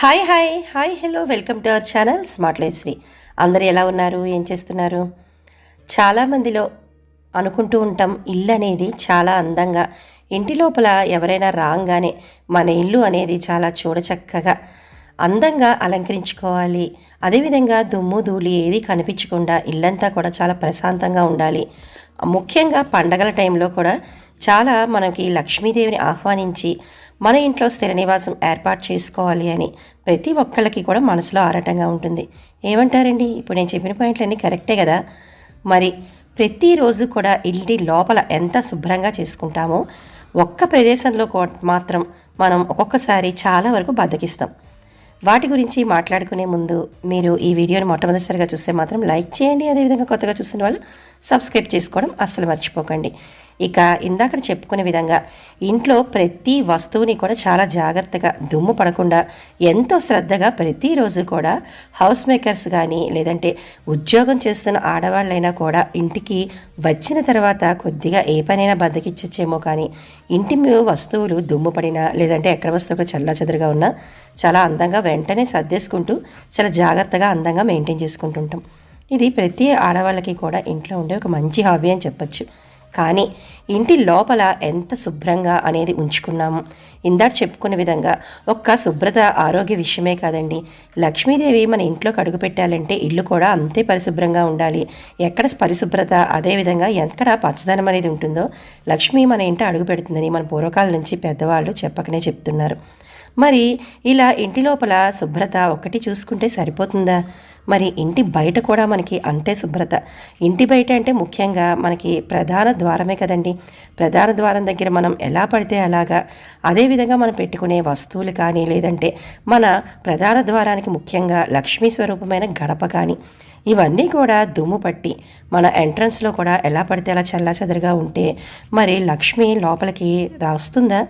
Hi hi. Hi hello. Welcome to our channel smart Shri అందరూ ఎలా ఉన్నారు? ఏం చేస్తున్నారు? చాలామందిలో అనుకుంటూ ఉంటాం ఇల్లు అనేది చాలా అందంగా ఇంటి లోపల ఎవరైనా రాగానే మన ఇల్లు అనేది చాలా చూడచక్కగా అందంగా అలంకరించుకోవాలి. అదేవిధంగా దుమ్ము ధూళి ఏది కనిపించకుండా ఇల్లంతా కూడా చాలా ప్రశాంతంగా ఉండాలి. ముఖ్యంగా పండగల టైంలో కూడా చాలా మనకి లక్ష్మీదేవిని ఆహ్వానించి మన ఇంట్లో స్థిర నివాసం ఏర్పాటు చేసుకోవాలి అని ప్రతి ఒక్కళ్ళకి కూడా మనసులో ఆరాటంగా ఉంటుంది. ఏమంటారండి? ఇప్పుడు నేను చెప్పిన పాయింట్లన్నీ కరెక్టే కదా? మరి ప్రతిరోజు కూడా ఇంటి లోపల ఎంత శుభ్రంగా చేసుకుంటామో ఒక్క ప్రదేశంలో మాత్రం మనం ఒక్కొక్కసారి చాలా వరకు బద్దకిస్తాం. వాటి గురించి మాట్లాడుకునే ముందు మీరు ఈ వీడియోని మొట్టమొదటిసారిగా చూస్తే మాత్రం లైక్ చేయండి. అదేవిధంగా కొత్తగా చూస్తున్న వాళ్ళు సబ్స్క్రైబ్ చేసుకోవడం అస్సలు మర్చిపోకండి. ఇక ఇందాక చెప్పుకునే విధంగా ఇంట్లో ప్రతి వస్తువుని కూడా చాలా జాగ్రత్తగా దుమ్ము పడకుండా ఎంతో శ్రద్ధగా ప్రతిరోజు కూడా హౌస్ మేకర్స్ కానీ లేదంటే ఉద్యోగం చేస్తున్న ఆడవాళ్ళైనా కూడా ఇంటికి వచ్చిన తర్వాత కొద్దిగా ఏ పనైనా బద్దకిచ్చచ్చేమో కానీ ఇంటి వస్తువులు దుమ్ము పడినా లేదంటే ఎక్కడ వస్తువులు చల్లా చెదరుగా ఉన్నా చాలా అందంగా వెంటనే సర్దేసుకుంటూ చాలా జాగ్రత్తగా అందంగా మెయింటైన్ చేసుకుంటుంటాం. ఇది ప్రతి ఆడవాళ్ళకి కూడా ఇంట్లో ఉండే ఒక మంచి హాబీ అని చెప్పచ్చు. కానీ ఇంటి లోపల ఎంత శుభ్రంగా అనేది ఉంచుకున్నాము. ఇందాక చెప్పుకునే విధంగా ఒక్క శుభ్రత ఆరోగ్య విషయమే కాదండి. లక్ష్మీదేవి మన ఇంట్లోకి అడుగు పెట్టాలంటే ఇల్లు కూడా అంతే పరిశుభ్రంగా ఉండాలి. ఎక్కడ పరిశుభ్రత అదేవిధంగా ఎక్కడ పచ్చదనం అనేది ఉంటుందో లక్ష్మి మన ఇంట అడుగు పెడుతుందని మన పూర్వకాలం నుంచి పెద్దవాళ్ళు చెప్పకనే చెప్తున్నారు. మరి ఇలా ఇంటి లోపల శుభ్రత ఒక్కటి చూసుకుంటే సరిపోతుందా? మరి ఇంటి బయట కూడా మనకి అంతే శుభ్రత. ఇంటి బయట అంటే ముఖ్యంగా మనకి ప్రధాన ద్వారమే కదండి. ప్రధాన ద్వారం దగ్గర మనం ఎలా పడితే అలాగా అదేవిధంగా మనం పెట్టుకునే వస్తువులు కానీ లేదంటే మన ప్రధాన ద్వారానికి ముఖ్యంగా లక్ష్మీ స్వరూపమైన గడప కానీ ఇవన్నీ కూడా దుమ్ము పట్టి మన ఎంట్రన్స్లో కూడా ఎలా పడితే అలా చల్లా ఉంటే మరి లక్ష్మి లోపలికి రాస్తుందా?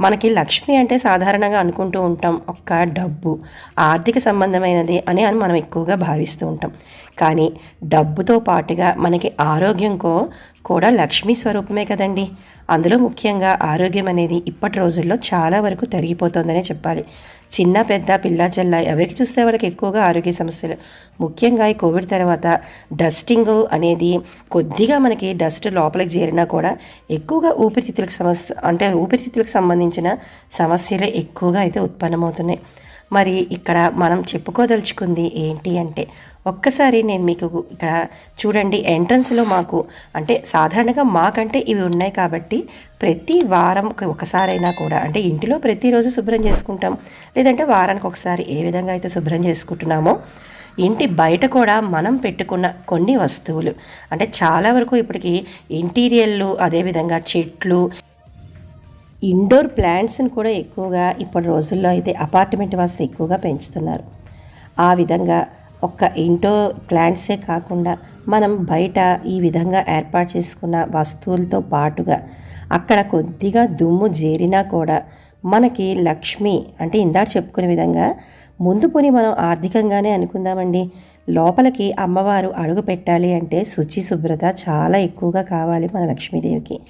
మనకి లక్ష్మి అంటే సాధారణంగా అనుకుంటూ ఉంటాం ఒక్క డబ్బు ఆర్థిక సంబంధమైనది అని అని మనం ఎక్కువగా భావిస్తూ ఉంటాం. కానీ డబ్బుతో పాటుగా మనకి ఆరోగ్యంకో కూడా లక్ష్మీ స్వరూపమే కదండి. అందులో ముఖ్యంగా ఆరోగ్యం అనేది ఇప్పటి రోజుల్లో చాలా వరకు తరిగిపోతుందనే చెప్పాలి. చిన్న పెద్ద పిల్ల చెల్ల ఎవరికి చూస్తే వాళ్ళకి ఎక్కువగా ఆరోగ్య సమస్యలు. ముఖ్యంగా ఈ కోవిడ్ తర్వాత డస్టింగ్ అనేది కొద్దిగా మనకి డస్ట్ లోపలికి చేరినా కూడా ఎక్కువగా ఊపిరితిత్తులకు సమస్య అంటే ఊపిరితిత్తులకు సంబంధించిన సమస్యలే ఎక్కువగా అయితే ఉత్పన్నమవుతున్నాయి. మరి ఇక్కడ మనం చెప్పుకోదలుచుకుంది ఏంటి అంటే ఒక్కసారి నేను మీకు ఇక్కడ చూడండి ఎంట్రన్స్లో మాకు అంటే సాధారణంగా మాకంటే ఇవి ఉన్నాయి కాబట్టి ప్రతి వారం ఒకసారైనా కూడా అంటే ఇంటిలో ప్రతిరోజు శుభ్రం చేసుకుంటాం. లేదంటే వారానికి ఒకసారి ఏ విధంగా అయితే శుభ్రం చేసుకుంటున్నామో ఇంటి బయట కూడా మనం పెట్టుకున్న కొన్ని వస్తువులు. అంటే చాలా వరకు ఇప్పటికి ఇంటీరియర్లు అదేవిధంగా చెట్లు ఇండోర్ ప్లాంట్స్ని కూడా ఎక్కువగా ఇప్పటి రోజుల్లో అయితే అపార్ట్మెంట్ వాసులు ఎక్కువగా పెంచుతున్నారు. ఆ విధంగా ఒక్క ఇంటో ప్లాంట్సే కాకుండా మనం బయట ఈ విధంగా ఏర్పాటు చేసుకున్న వస్తువులతో పాటుగా అక్కడ కొద్దిగా దుమ్ము చేరినా కూడా మనకి లక్ష్మి అంటే ఇందాక చెప్పుకునే విధంగా ముందు పోని మనం ఆర్థికంగానే అనుకుందామండి. లోపలికి అమ్మవారు అడుగు పెట్టాలి అంటే శుచి శుభ్రత చాలా ఎక్కువగా కావాలి మన లక్ష్మీదేవికి.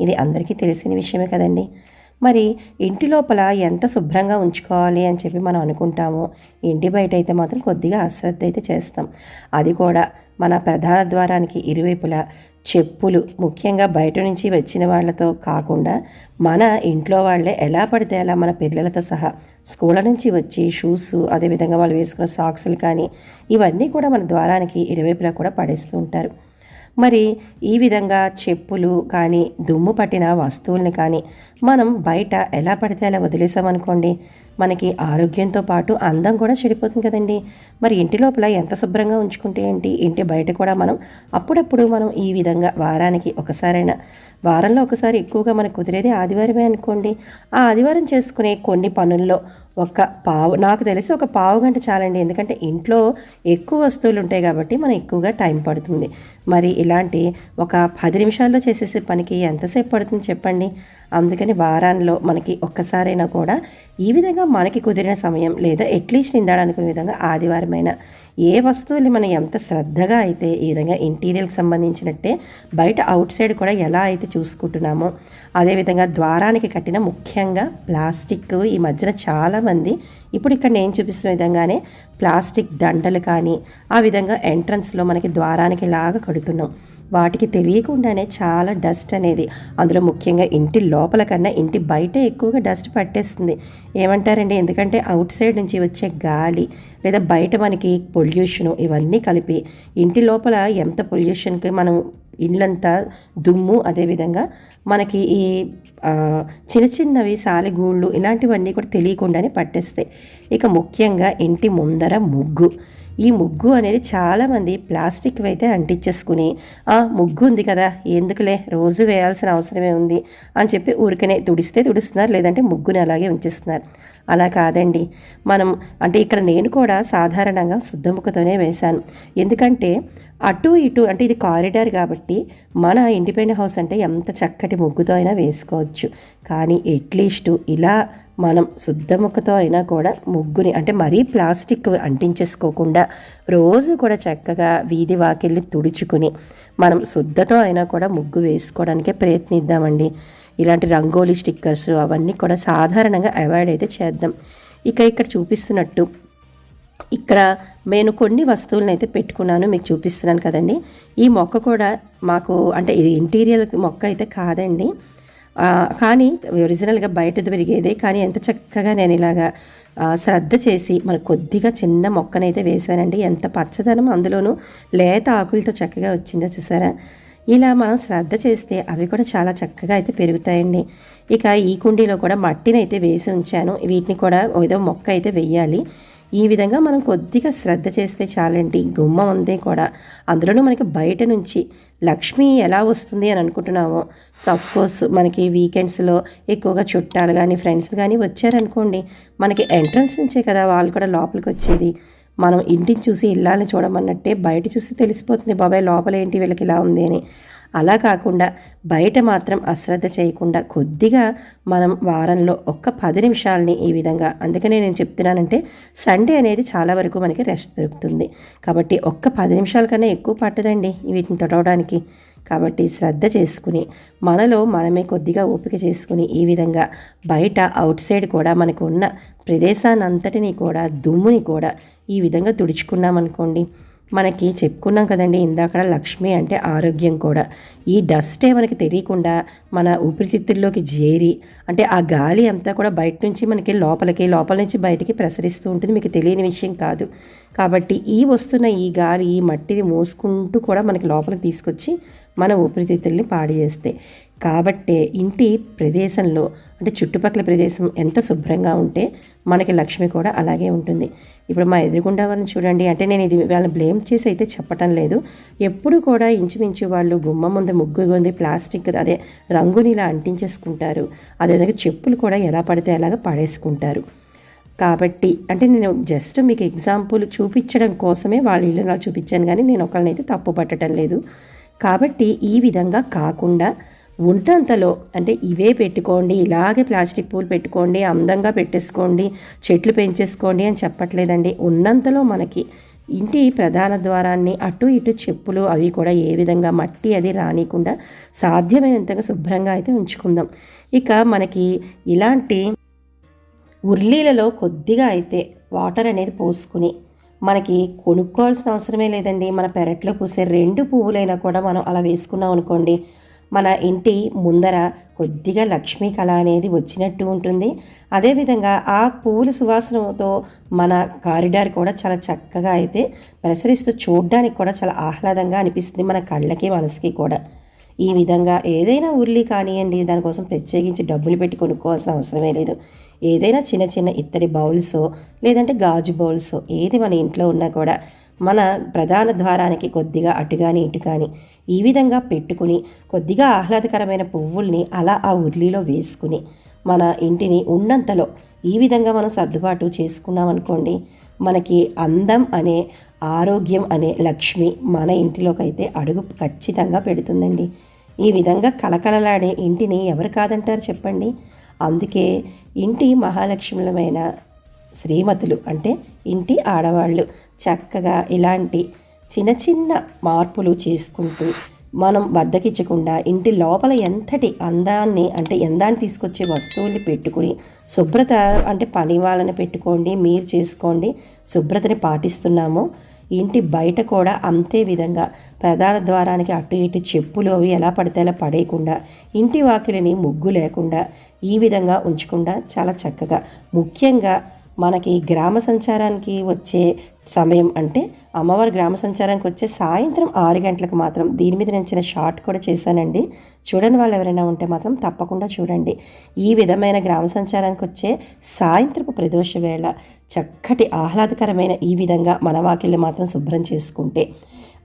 ఇది అందరికీ తెలిసిన విషయమే కదండి. మరి ఇంటి లోపల ఎంత శుభ్రంగా ఉంచుకోవాలి అని చెప్పి మనం అనుకుంటామో ఇంటి బయట అయితే మాత్రం కొద్దిగా అశ్రద్ధ అయితే చేస్తాం. అది కూడా మన ప్రధాన ద్వారానికి ఇరువైపులా చెప్పులు ముఖ్యంగా బయట నుంచి వచ్చిన వాళ్ళతో కాకుండా మన ఇంట్లో వాళ్ళే ఎలా పడితే అలా మన పిల్లలతో సహా స్కూళ్ళ నుంచి వచ్చి షూస్ అదేవిధంగా వాళ్ళు వేసుకున్న సాక్సులు కానీ ఇవన్నీ కూడా మన ద్వారానికి ఇరువైపులా కూడా పడేస్తూ ఉంటారు. మరి ఈ విధంగా చెప్పులు కానీ దుమ్ము పట్టిన వస్తువుల్ని కానీ మనం బయట ఎలా పడితే అలా వదిలేసామనుకోండి మనకి ఆరోగ్యంతో పాటు అందం కూడా చెడిపోతుంది కదండి. మరి ఇంటి లోపల ఎంత శుభ్రంగా ఉంచుకుంటే ఏంటి? ఇంటి బయట కూడా మనం అప్పుడప్పుడు మనం ఈ విధంగా వారానికి ఒకసారైనా వారంలో ఒకసారి ఎక్కువగా మనకు కుదిరేది ఆదివారమే అనుకోండి. ఆ ఆదివారం చేసుకునే కొన్ని పనుల్లో ఒక పావు నాకు తెలిసి ఒక పావు గంట చాలండి. ఎందుకంటే ఇంట్లో ఎక్కువ వస్తువులు ఉంటాయి కాబట్టి మనం ఎక్కువగా టైం పడుతుంది. మరి ఇలాంటి ఒక పది నిమిషాల్లో చేసేసే పనికి ఎంతసేపు పడుతుంది చెప్పండి? అందుకని వారాల్లో మనకి ఒక్కసారైనా కూడా ఈ విధంగా మనకి కుదిరిన సమయం లేదా అట్లీస్ట్ నిందాడనుకునే విధంగా ఆదివారమైన ఏ వస్తువులు మనం ఎంత శ్రద్ధగా అయితే ఈ విధంగా ఇంటీరియర్కి సంబంధించినట్టే బయట అవుట్ సైడ్ కూడా ఎలా అయితే చూసుకుంటున్నామో అదేవిధంగా ద్వారానికి కట్టిన ముఖ్యంగా ప్లాస్టిక్ ఈ మధ్యన చాలామంది ఇప్పుడు ఇక్కడ నేను చూపిస్తున్న విధంగానే ప్లాస్టిక్ దండలు కానీ ఆ విధంగా ఎంట్రన్స్లో మనకి ద్వారానికి లాగా కడుతున్నాం. వాటికి తెలియకుండానే చాలా డస్ట్ అనేది అందులో ముఖ్యంగా ఇంటి లోపల కన్నా ఇంటి బయట ఎక్కువగా డస్ట్ పట్టేస్తుంది. ఏమంటారండి? ఎందుకంటే అవుట్ సైడ్ నుంచి వచ్చే గాలి లేదా బయట మనకి పొల్యూషను ఇవన్నీ కలిపి ఇంటి లోపల ఎంత పొల్యూషన్కి మనం ఇళ్ళంతా దుమ్ము అదేవిధంగా మనకి ఈ చిన్న చిన్నవి సాలిగూళ్ళు ఇలాంటివన్నీ కూడా తెలియకుండానే పట్టేస్తాయి. ఇక ముఖ్యంగా ఇంటి ముందర ముగ్గు. ఈ ముగ్గు అనేది చాలామంది ప్లాస్టిక్ అయితే అంటించేసుకుని ముగ్గు ఉంది కదా ఎందుకులే రోజు వేయాల్సిన అవసరమే ఉంది అని చెప్పి ఊరికనే తుడిస్తే తుడుస్తున్నారు లేదంటే ముగ్గుని అలాగే ఉంచేస్తున్నారు. అలా కాదండి. మనం అంటే ఇక్కడ నేను కూడా సాధారణంగా శుద్ధముఖతోనే వేశాను. ఎందుకంటే అటు ఇటు అంటే ఇది కారిడార్ కాబట్టి మన ఇండిపెండెంట్ హౌస్ అంటే ఎంత చక్కటి ముగ్గుతో అయినా వేసుకోవచ్చు. కానీ అట్లీస్ట్ ఇలా మనం శుద్ధముఖతో అయినా కూడా ముగ్గుని అంటే మరీ ప్లాస్టిక్ అంటించేసుకోకుండా రోజు కూడా చక్కగా వీధి వాకిల్ని తుడుచుకుని మనం శుద్ధతో అయినా కూడా ముగ్గు వేసుకోవడానికే ప్రయత్నిద్దామండి. ఇలాంటి రంగోలీ స్టిక్కర్స్ అవన్నీ కూడా సాధారణంగా అవాయిడ్ అయితే చేద్దాం. ఇక ఇక్కడ చూపిస్తున్నట్టు ఇక్కడ నేను కొన్ని వస్తువులను అయితే పెట్టుకున్నాను మీకు చూపిస్తున్నాను కదండి. ఈ మొక్క కూడా మాకు అంటే ఇది ఇంటీరియర్ మొక్క అయితే కాదండి. కానీ ఒరిజినల్గా బయట పెరిగేదే కానీ ఎంత చక్కగా నేను ఇలాగా శ్రద్ధ చేసి మన కొద్దిగా చిన్న మొక్కనైతే వేశానండి. ఎంత పచ్చదనం అందులోనూ లేత ఆకులతో చక్కగా వచ్చిందో చూసారా? ఇలా మనం శ్రద్ధ చేస్తే అవి కూడా చాలా చక్కగా అయితే పెరుగుతాయండి. ఇక ఈ కుండీలో కూడా మట్టిని అయితే వేసి ఉంచాను. వీటిని కూడా ఏదో మొక్క అయితే వెయ్యాలి ఈ విధంగా మనం కొద్దిగా శ్రద్ధ చేస్తే చాలండి. గుమ్మం ఉంది కూడా. అందులోనూ మనకి బయట నుంచి లక్ష్మి ఎలా వస్తుంది అని అనుకుంటున్నామో. కోర్స్ మనకి వీకెండ్స్లో ఎక్కువగా చుట్టాలు కానీ ఫ్రెండ్స్ కానీ వచ్చారనుకోండి మనకి ఎంట్రన్స్ నుంచే కదా వాళ్ళు కూడా లోపలికి వచ్చేది. మనం ఇంటిని చూసి ఇల్లాలని చూడమన్నట్టే బయట చూస్తే తెలిసిపోతుంది బాబాయ్ లోపల ఏంటి వీళ్ళకి ఇలా ఉంది అని. అలా కాకుండా బయట మాత్రం అశ్రద్ధ చేయకుండా కొద్దిగా మనం వారంలో ఒక్క పది నిమిషాలని ఈ విధంగా అందుకనే నేను చెప్తున్నానంటే సండే అనేది చాలా వరకు మనకి రెస్ట్ దొరుకుతుంది. కాబట్టి ఒక్క పది నిమిషాల కన్నా ఎక్కువ పట్టదండి వీటిని తొడవడానికి. కాబట్టి శ్రద్ధ చేసుకుని మనలో మనమే కొద్దిగా ఓపిక చేసుకుని ఈ విధంగా బయట అవుట్ సైడ్ కూడా మనకు ఉన్న ప్రదేశాన్నంతటిని కూడా దుమ్ముని కూడా ఈ విధంగా తుడుచుకున్నామనుకోండి మనకి చెప్పుకున్నాం కదండి ఇందాక లక్ష్మి అంటే ఆరోగ్యం కూడా. ఈ డస్టే మనకి తెలియకుండా మన ఊపిరితిత్తుల్లోకి చేరి అంటే ఆ గాలి అంతా కూడా బయట నుంచి మనకి లోపలికి లోపల నుంచి బయటికి ప్రసరిస్తూ ఉంటుంది. మీకు తెలియని విషయం కాదు. కాబట్టి ఈ వస్తున్న ఈ గాలి ఈ మట్టిని మోసుకుంటూ కూడా మనకి లోపలికి తీసుకొచ్చి మన ఊపిరితిత్తుల్ని పాడు చేస్తే. కాబట్టే ఇంటి ప్రదేశంలో అంటే చుట్టుపక్కల ప్రదేశం ఎంత శుభ్రంగా ఉంటే మనకి లక్ష్మి కూడా అలాగే ఉంటుంది. ఇప్పుడు మా ఎదురుగుండా వాళ్ళని చూడండి. అంటే నేను ఇది వాళ్ళని బ్లేమ్ చేసి అయితే చెప్పటం లేదు. ఎప్పుడు కూడా ఇంచుమించు వాళ్ళు గుమ్మ ముందు ముగ్గు ఉంది ప్లాస్టిక్ అదే రంగుని ఇలా అంటించేసుకుంటారు. అదేవిధంగా చెప్పులు కూడా ఎలా పడితే అలాగా పడేసుకుంటారు. కాబట్టి అంటే నేను జస్ట్ మీకు ఎగ్జాంపుల్ చూపించడం కోసమే వాళ్ళ ఇల్లు చూపించాను కానీ నేను ఒకళ్ళనైతే తప్పు పట్టడం లేదు. కాబట్టి ఈ విధంగా కాకుండా ఉంటంతలో అంటే ఇవే పెట్టుకోండి ఇలాగే ప్లాస్టిక్ పూలు పెట్టుకోండి అందంగా పెట్టేసుకోండి చెట్లు పెంచేసుకోండి అని చెప్పట్లేదండి. ఉన్నంతలో మనకి ఇంటి ప్రధాన ద్వారాన్ని అటు ఇటు చెప్పులు అవి కూడా ఏ విధంగా మట్టి అది రానియకుండా సాధ్యమైనంతగా శుభ్రంగా అయితే ఉంచుకుందాం. ఇక మనకి ఇలాంటి ఉర్లీలలో కొద్దిగా అయితే వాటర్ అనేది పోసుకుని మనకి కొనుక్కోవాల్సిన అవసరమే లేదండి. మన పెరట్లో పూసే రెండు పువ్వులైనా కూడా మనం అలా వేసుకున్నాం అనుకోండి మన ఇంటి ముందర కొద్దిగా లక్ష్మీ కళ అనేది వచ్చినట్టు ఉంటుంది. అదేవిధంగా ఆ పూల సువాసనతో మన కారిడార్ కూడా చాలా చక్కగా అయితే ప్రసరిస్తూ చూడడానికి కూడా చాలా ఆహ్లాదంగా అనిపిస్తుంది మన కళ్ళకి మనసుకి కూడా. ఈ విధంగా ఏదైనా ఉర్లి కానివ్వండి దానికోసం ప్రత్యేకించి డబ్బులు పెట్టి కొనుక్కోవాల్సిన అవసరమే లేదు. ఏదైనా చిన్న చిన్న ఇత్తడి బౌల్స్ లేదంటే గాజు బౌల్స్ ఏది మన ఇంట్లో ఉన్నా కూడా మన ప్రధాన ద్వారానికి కొద్దిగా అటు కానీ ఇటు కానీ ఈ విధంగా పెట్టుకుని కొద్దిగా ఆహ్లాదకరమైన పువ్వుల్ని అలా ఆ ఉర్లీలో వేసుకుని మన ఇంటిని ఉన్నంతలో ఈ విధంగా మనం సర్దుబాటు చేసుకున్నాం అనుకోండి మనకి అందం అనే ఆరోగ్యం అనే లక్ష్మి మన ఇంటిలోకైతే అడుగు ఖచ్చితంగా పెడుతుందండి. ఈ విధంగా కళకళలాడే ఇంటిని ఎవరు కాదంటారు చెప్పండి? అందుకే ఇంటి మహాలక్ష్ములమైన శ్రీమతులు అంటే ఇంటి ఆడవాళ్ళు. చక్కగా ఇలాంటి చిన్న చిన్న మార్పులు చేసుకుంటూ మనం బద్దకిచ్చకుండా ఇంటి లోపల ఎంతటి అందాన్ని అంటే ఎందాన్ని తీసుకొచ్చే వస్తువుల్ని పెట్టుకుని శుభ్రత అంటే పని వాళ్ళని పెట్టుకోండి మీరు చేసుకోండి శుభ్రతని పాటిస్తున్నాము. ఇంటి బయట కూడా అంతే విధంగా ప్రధాన ద్వారానికి అటు ఇటు చెప్పులు అవి ఎలా పడితే అలా పడేయకుండా ఇంటి వాకిలిని ముగ్గు లేకుండా ఈ విధంగా ఉంచకుండా చాలా చక్కగా ముఖ్యంగా మనకి గ్రామ సంచారానికి వచ్చే సమయం అంటే అమ్మవారి గ్రామ సంచారానికి వచ్చే సాయంత్రం ఆరు గంటలకు మాత్రం దీని మీద నేను చిన్న షార్ట్ కూడా చేశానండి. చూడని వాళ్ళు ఎవరైనా ఉంటే మాత్రం తప్పకుండా చూడండి. ఈ విధమైన గ్రామ సంచారానికి వచ్చే సాయంత్రపు ప్రదోష వేళ చక్కటి ఆహ్లాదకరమైన ఈ విధంగా మన వాకిల్ని మాత్రం శుభ్రం చేసుకుంటే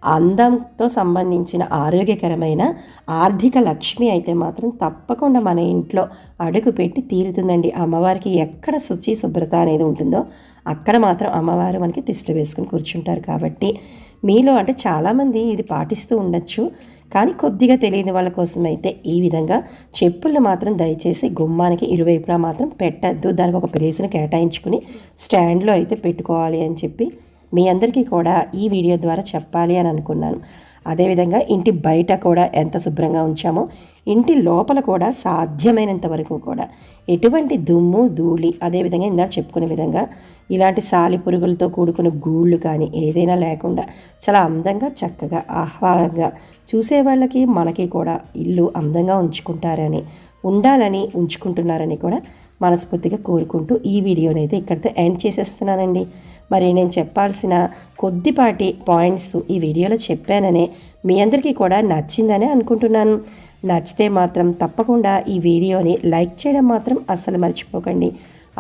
అందంతో సంబంధించిన ఆరోగ్యకరమైన ఆర్థిక లక్ష్మి అయితే మాత్రం తప్పకుండా మన ఇంట్లో అడుగు పెట్టి తీరుతుందండి. అమ్మవారికి ఎక్కడ శుచి శుభ్రత అనేది ఉంటుందో అక్కడ మాత్రం అమ్మవారు మనకి తిష్ట వేసుకుని కూర్చుంటారు కాబట్టి మీలో అంటే చాలామంది ఇది పాటిస్తూ ఉండొచ్చు. కానీ కొద్దిగా తెలియని వాళ్ళ కోసం అయితే ఈ విధంగా చెప్పులు మాత్రం దయచేసి గుమ్మానికి ఇరువైపులా మాత్రం పెట్టద్దు. దానికి ఒక ప్లేస్ను కేటాయించుకుని స్టాండ్లో అయితే పెట్టుకోవాలి అని చెప్పి మీ అందరికీ కూడా ఈ వీడియో ద్వారా చెప్పాలి అని అనుకున్నాను. అదేవిధంగా ఇంటి బయట కూడా ఎంత శుభ్రంగా ఉంచామో ఇంటి లోపల కూడా సాధ్యమైనంత వరకు కూడా. ఎటువంటి దుమ్ము ధూళి అదేవిధంగా ఇందాక చెప్పుకునే విధంగా ఇలాంటి సాలి పురుగులతో కూడుకున్న గూళ్ళు కానీ ఏదైనా లేకుండా చాలా అందంగా చక్కగా ఆహ్లాదంగా చూసే వాళ్ళకి మనకి కూడా ఇల్లు అందంగా ఉంచుకుంటారని ఉండాలని ఉంచుకుంటున్నారని కూడా మనస్ఫూర్తిగా కోరుకుంటూ ఈ వీడియోని అయితే ఇక్కడితో ఎండ్ చేసేస్తున్నానండి. మరి నేను చెప్పాల్సిన కొద్దిపాటి పాయింట్స్ ఈ వీడియోలో చెప్పాననే మీ అందరికీ కూడా నచ్చిందనే అనుకుంటున్నాను. నచ్చితే మాత్రం తప్పకుండా ఈ వీడియోని లైక్ చేయడం మాత్రం అస్సలు మర్చిపోకండి.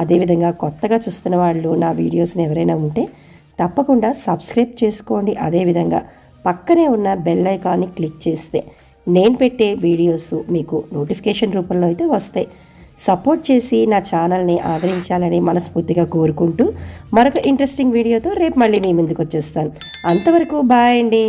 అదేవిధంగా కొత్తగా చూస్తున్న వాళ్ళు నా వీడియోస్ని ఎవరైనా ఉంటే తప్పకుండా సబ్స్క్రైబ్ చేసుకోండి. అదేవిధంగా పక్కనే ఉన్న బెల్ ఐకాన్ని క్లిక్ చేస్తే నేను పెట్టే వీడియోస్ మీకు నోటిఫికేషన్ రూపంలో అయితే వస్తాయి. సపోర్ట్ చేసి నా ఛానల్ని ఆదరించాలని మనస్ఫూర్తిగా కోరుకుంటూ మరొక ఇంట్రెస్టింగ్ వీడియోతో రేపు మళ్ళీ మీ ముందుకు వచ్చేస్తాను. అంతవరకు బాయ్ అండి.